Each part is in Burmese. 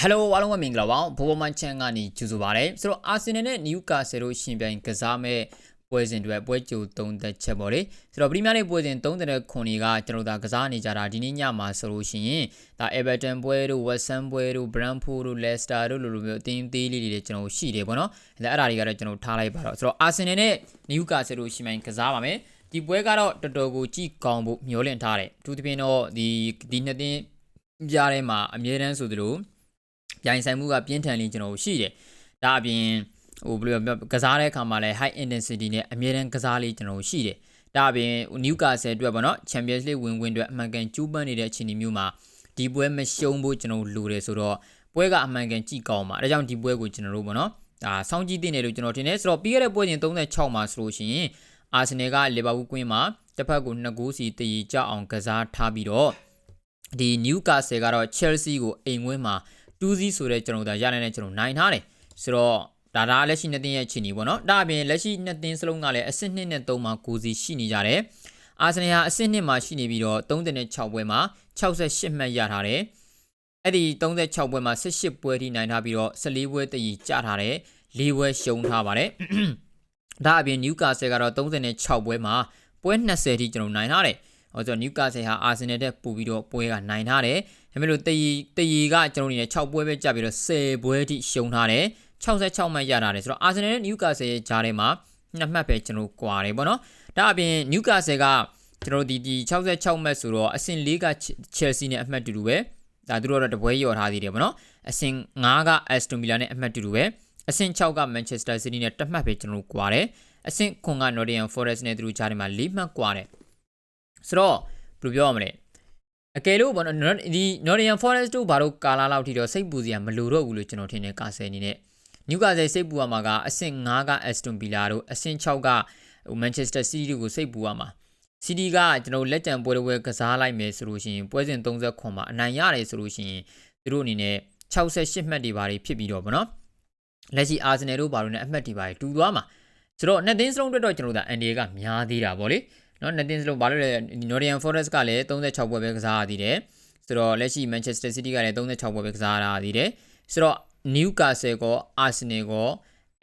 ဟယ်လိုအားလုံးပဲမင်္ဂလာပါဘောဘောမန်ချန်ကနေကြိုဆိုပါရစေဆိုတော့အာဆင်နယ်နဲ့နယူကာဆယ်တို့ရှင်ပြိုင်ကစားမဲ့ပွဲစဉ်တွေပွဲကြို3သက်ချက်ပေါ့လေဆိုတော့ပရီးမီးယားလိပွဲစဉ်3သက်ခွန်တွေကကျွန်တော်တို့ကစားနေကြတာဒီနေ့ညမှာဆိုလို့ရှိရင်ဒါအေဗာတန်ပွဲတို့ဝက်ဆန်ပွဲတို့ဘရန်ဖိုတို့လက်စတာတို့လိုလိုမျိုးအသင်းသေးလေးတွေကျွန်တော်ရှိတယ်ပေါ့နော်အဲအဲ့ဒါတွေကတော့ကျွန်တော်ထားလိုက်ပါတော့ဆိုတော့အာဆင်နယ်နဲ့နယူကာဆယ်တို့ရှင်ပြိုင်ကစားပါမယ်ဒီပွဲကတော့တော်တော်ကိုကြည့်ကောင်းဖို့မျှော်လင့်ထားတယ်အထူးသဖြင့်တော့ဒီဒီနှစ်သင်း ကြားထဲမှာအမြဲတမ်းဆိုသလိုပြိုင်ဆိုင်မှုကပြင်းထန်လေးကျွန်တော်ရှိတယ်ဒါအပြင်ဟိုဘယ်လိုပြောကစားတဲ့အခါမှာလည်း high intensity နဲ့အမြဲတမ်းကစားလေးကျွန်တော်ရှိတယ်ဒါအပြင်နယူကာဆယ်အတွက်ပေါ့နော် Champions League ဝင်ဝင်အတွက်အမှန်ကန်ကျူးပန်းနေတဲ့အခြေအနေမျိုးမှာဒီပွဲမရှုံးဖို့ကျွန်တော်လိုတယ်ဆိုတော့ပွဲကအမှန်ကန်ကြည့်ကောင်းပါဒါကြောင့်ဒီပွဲကိုကျွန်တော်တို့ပေါ့နော်ဒါစောင့်ကြည့်တင်တယ်လို့ကျွန်တော်ထင်တယ်ဆိုတော့ပြီးခဲ့တဲ့ပွဲစဉ်36မှာဆိုလို့ရှိရင်အာဆင်နယ်ကလီဗာပူးကွင်းမှာတစ်ဖက်ကို2ဂိုးစီတည်ကြအောင်ကစားထားပြီးတော့ ဒီနယူကာဆယ်ကတော့ Chelsea ကိုအိမ်ဝင်းမှာ2-0ဆိုတဲ့ကျွန်တော်တို့ရနိုင်တဲ့ကျွန်တော်နိုင်ထားတယ်ဆိုတော့ဒါဒါလက်ရှိနှစ်သင်းရဲ့အခြေအနေပေါ့နော်ဒါအပြင်လက်ရှိနှစ်သင်းစလုံးကလည်းအဆင့်2နဲ့3မှာ9စီရှိနေကြတယ်အာဆင်နယ်ဟာအဆင့်2မှာရှိနေပြီးတော့36ပွဲမှာ68မှတ်ရထားတယ်အဲ့ဒီ36ပွဲမှာ18ပွဲထိနိုင်ထားပြီးတော့14ပွဲတည်ကြထားတယ်၄ပွဲရှုံးထားပါတယ်ဒါအပြင်နယူကာဆယ်ကတော့36ပွဲမှာပွဲ20ထိကျွန်တော်နိုင်ထားတယ် ဟောဆိုတော့နယူကာဆယ်ဟာအာဆင်နယ်တက်ပို့ပြီးတော့ပွဲကနိုင်ထားတယ်ဒါပေမဲ့လို့တည်တည်ကကျွန်တော်အနေနဲ့6ပွဲပဲကြာပြီးတော့10ပွဲထိရှုံးထားတယ်66မှတ်ရတာတယ်ဆိုတော့အာဆင်နယ်နဲ့နယူကာဆယ်ရဲ့ဂျားထဲမှာနှစ်မှတ်ပဲကျွန်တော်ကွာတယ်ပေါ့နော်ဒါအပြင်နယူကာဆယ်ကကျွန်တော်ဒီဒီ66မှတ်ဆိုတော့အဆင့်၄ကချယ်ဆီနဲ့အမှတ်တူတူပဲဒါသူတို့တော့တပွဲရော်ထားသေးတယ်ပေါ့နော်အဆင့်5က Aston Villa နဲ့အမှတ်တူတူပဲအဆင့်6က Manchester City နဲ့တစ်မှတ်ပဲကျွန်တော်ကွာတယ်အဆင့်9က Nottingham Forest နဲ့သူတို့ဂျားထဲမှာ၄မှတ်ကွာတယ် ဆိုတော့ဘယ်လိုပြောရမလဲအကယ်လို့ပေါ့နော်ဒီ Nottingham Forest တို့ဘာလို့ကာလာလောက်ထိတော့စိတ်ပူစရာမလိုတော့ဘူးလို့ကျွန်တော်ထင်တယ်ကာဆယ်အနေနဲ့နယူကာဆယ်စိတ်ပူရမှာကအဆင့်5က Aston Villa တို့အဆင့်6က Manchester City တို့ကိုစိတ်ပူရမှာ City ကကျွန်တော်လက်ကြံပွဲတွေကစားလိုက်မယ်ဆိုလို့ရှိရင်ပွဲစဉ်30ခွန်မှာအနိုင်ရတယ်ဆိုလို့ရှိရင်သူတို့အနေနဲ့68မှတ်တွေပါဖြစ်ပြီးတော့ဗောနော်လက်ရှိ Arsenal တို့ဘာလို့ ਨੇ အမှတ်တွေပါတူသွားမှာဆိုတော့နှစ်သင်းစလုံးအတွက်တော့ကျွန်တော်တို့အန်ဒီကများသေးတာဗောလေ နော်နှစ်သင်းစလုံးဘာလို့လဲ Nottingham Forest ကလည်း36ပွဲပဲကစားရသေးတယ်ဆိုတော့လက်ရှိ Manchester City ကလည်း36ပွဲပဲကစားရသေးတယ်ဆိုတော့ Newcastle ကော Arsenal ကော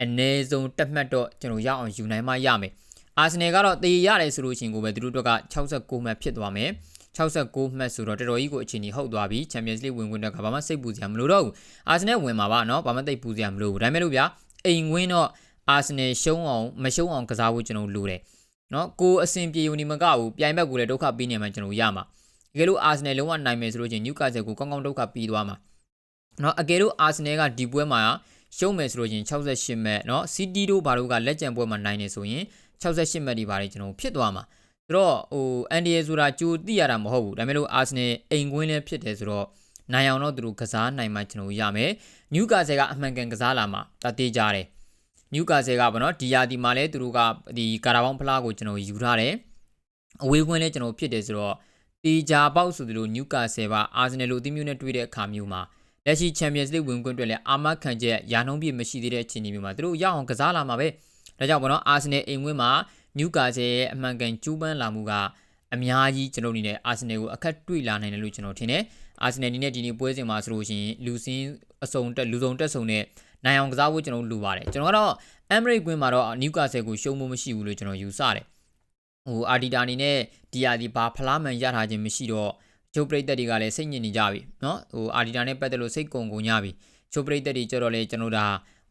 အနည်းဆုံးတက်မှတ်တော့ကျွန်တော်ရအောင်ယူနိုင်မှရမယ်အာဆင်နယ်ကတော့တည်ရတယ်ဆိုလို့ရှိရင်ကိုပဲသူတို့တို့က69မှတ်ဖြစ်သွားမယ်69မှတ်ဆိုတော့တော်တော်ကြီးကိုအခြေအနေဟုတ်သွားပြီ Champions League ဝင်ခွင့်တော့ကဘာမှစိတ်ပူစရာမလိုတော့ဘူးအာဆင်နယ်ဝင်မှာပါเนาะဘာမှသိပ်ပူစရာမလိုဘူးဒါပေမဲ့လို့ဗျာအိမ်ဝင်းတော့အာဆင်နယ်ရှုံးအောင်မရှုံးအောင်ကစားဖို့ကျွန်တော်လိုတယ် နော်ကိုအဆင်ပြေုံဒီမကဘူးပြိုင်ဘက်ကိုလည်းဒုက္ခပေးနေမှကျွန်တော်ရမှာတကယ်လို့အာဆင်နယ်လုံးဝနိုင်မယ်ဆိုလို့ချင်းနျူကာဆယ်ကိုကောင်းကောင်းဒုက္ခပေးသွားမှာနော်အကယ်လို့အာဆင်နယ်ကဒီပွဲမှာရှုံးမယ်ဆိုလို့ချင်း68မှတ်နော်စီတီတို့ဘာတို့ကလက်ကျန်ပွဲမှာနိုင်နေဆိုရင်68မှတ်ဒီပါတယ်ကျွန်တော်ဖြစ်သွားမှာဆိုတော့ဟိုအန်ဒီယေဆိုတာကြိုသိရတာမဟုတ်ဘူးဒါပေမဲ့လို့အာဆင်နယ်အိမ်ကွင်းလည်းဖြစ်တယ်ဆိုတော့နိုင်အောင်တော့သူတို့ကစားနိုင်မှကျွန်တော်ရမယ်နျူကာဆယ်ကအမှန်ကန်ကစားလာမှာဒါတေးကြတယ် နျူကာဆယ်ကဗောနော်ဒီယာဒီမှာလည်းသူတို့ကဒီကာရာဘောင်းဖလားကိုကျွန်တော်ယူထားတယ်အဝေးကွင်းလည်းကျွန်တော်ဖြစ်တယ်ဆိုတော့တေးကြပေါက်ဆိုသူတို့နျူကာဆယ်ပါအာဆင်နယ်လိုအသင်းမျိုးနဲ့တွေ့တဲ့အခါမျိုးမှာလက်ရှိ Champions League ဝင်ခွင့်အတွက်လည်းအာမခံချက်ရာနှုန်းပြည့်မရှိသေးတဲ့အခြေအနေမျိုးမှာသူတို့ရအောင်ကစားလာမှာပဲဒါကြောင့်ဗောနော်အာဆင်နယ်အိမ်ဝင်းမှာနျူကာဆယ်ရဲ့အမှန်ကန်ကျူးပန်းလာမှုကအများကြီးကျွန်တော်အနေနဲ့အာဆင်နယ်ကိုအခက်တွေ့လာနိုင်တယ်လို့ကျွန်တော်ထင်တယ်အာဆင်နယ်အနေနဲ့ဒီနေ့ပွဲစဉ်မှာဆိုလို့ရှိရင်လူစင်းအစုံတက်လူစုံတက်စုံနဲ့ နိုင်အောင်ကစားဖို့ကျွန်တော်လူပါတယ်ကျွန်တော်ကတော့အမ်မရိတ်ကွင်းမှာတော့နျူကာဆယ်ကိုရှုံးဖို့မရှိဘူးလို့ကျွန်တော်ယူဆတယ်ဟိုအာဒီတာအနေနဲ့ဒီယာဒီဘာဖလားမန်ရထားခြင်းမရှိတော့ချုပ်ပရိသတ်တွေကလည်းစိတ်ညစ်နေကြပြီเนาะဟိုအာဒီတာနဲ့ပတ်သက်လို့စိတ်ကုံကုန်ကြပြီချုပ်ပရိသတ်တွေကြတော့လေကျွန်တော်ဒါ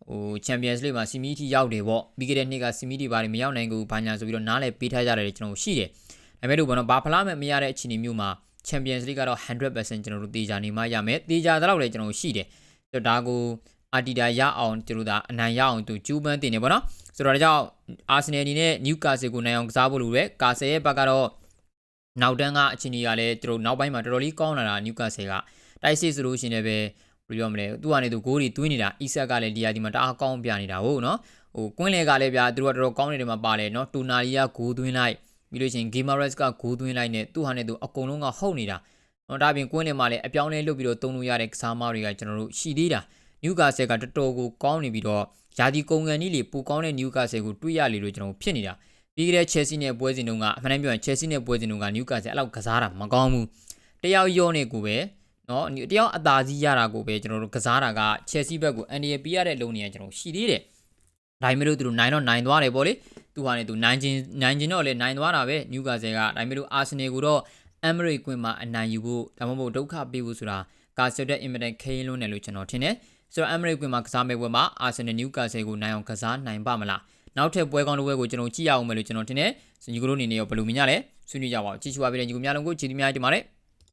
ဟို Champions League မှာစီမီတီရောက်တယ်ပေါ့ပြီးခဲ့တဲ့နှစ်ကစီမီတီဘာတွေမရောက်နိုင်ဘူးဘာညာဆိုပြီးတော့နားလည်ပေးထားကြတယ်ကျွန်တော်ရှိတယ်ဒါပေမဲ့လို့ဘောနော်ဘာဖလားမဲ့မရတဲ့အခြေအနေမျိုးမှာ Champions League ကတော့100%ကျွန်တော်တို့တေချာနေမှရမယ်တေချာတော့လည်းကျွန်တော်ရှိတယ်ဆိုတော့ဒါကို အာတီတာရအောင်ကျွန်တော်ဒါအနိုင်ရအောင်သူကျူးပန်းတင်နေပေါ့နော်ဆိုတော့ဒါကြောင့်အာဆင်နယ်အနေနဲ့နျူကာဆယ်ကိုနိုင်အောင်ကစားဖို့လိုတယ်ကာဆယ်ရဲ့ဘက်ကတော့နောက်တန်းကအခြေအနေကလည်းသူတို့နောက်ပိုင်းမှာတော်တော်လေးကောင်းလာတာနျူကာဆယ်ကတိုက်စစ်ဆိုလို့ရှိရင်လည်းဘယ်လိုပြောမလဲသူကနေသူဂိုးတွေသွင်းနေတာအီဆက်ကလည်းဒီယာဒီမှာတအားကောင်းပြနေတာဟုတ်နော်ဟိုကွင်းလေကလည်းဗျာသူတို့ကတော်တော်ကောင်းနေတယ်မှာပါတယ်နော်တူနာလီကဂိုးသွင်းလိုက်ပြီးလို့ရှိရင်ဂေမာရက်စ်ကဂိုးသွင်းလိုက်နဲ့သူ့ဟာနဲ့သူအကုန်လုံးကဟုတ်နေတာနော်ဒါပြင်ကွင်းလေမှာလည်းအပြောင်းလဲလုပ်ပြီးတော့တုံးလို့ရတဲ့ကစားမတွေကကျွန်တော်တို့ရှိသေးတာ နျူကာဆယ်ကတော်တော်ကိုကောင်းနေပြီးတော့ယာဒီကုံကန်ကြီးလေပူကောင်းတဲ့နျူကာဆယ်ကိုတွေးရလေလို့ကျွန်တော်ဖြစ်နေတာပြီးခဲ့တဲ့ Chelsea နဲ့ပွဲစဉ်တုန်းကအမှန်တမ်းပြောရင် Chelsea နဲ့ပွဲစဉ်တုန်းကနျူကာဆယ်အဲ့လောက်ကစားတာမကောင်းဘူးတယောက်ရော့နေကိုပဲနနော်တယောက်အသာစီးရတာကိုပဲကျွန်တော်တို့ကစားတာက Chelsea ဘက်ကို NDA ပေးရတဲ့လုံနေရကျွန်တော်ရှိသေးတယ်ဒါပေမဲ့လို့သူတို့နိုင်တော့နိုင်သွားတယ်ပေါ့လေသူဟာနေသူနိုင်ချင်းနိုင်ချင်းတော့လေနိုင်သွားတာပဲနျူကာဆယ်ကဒါပေမဲ့လို့အာဆင်နယ်ကိုတော့အမ်မရိကွင်းမှာအနိုင်ယူဖို့ဒါမှမဟုတ်ဒုက္ခပေးဖို့ဆိုတာကာဆယ်တဲ့အင်မတန်ခိန်းလုံးတယ်လို့ကျွန်တော်ထင်တယ် ဆိုတော့အမ်မရိကွင်းမှာကစားမဲ့ပွဲမှာအာဆင်နယ်နျူကာဆယ်ကိုနိုင်အောင်ကစားနိုင်ပါမလားနောက်ထပ်ပွဲကောင်းတစ်ပွဲကိုကျွန်တော်ကြည့်ရအောင်မယ်လို့ကျွန်တော်ထင်တယ်ညီကတို့အနေနဲ့ရောဘယ်လိုမြင်ကြလဲဆွေးနွေးကြပါဦးကြည့်ချူပါပေးတဲ့ညီကများလုံးကိုကြည်ဒီများတင်ပါတယ်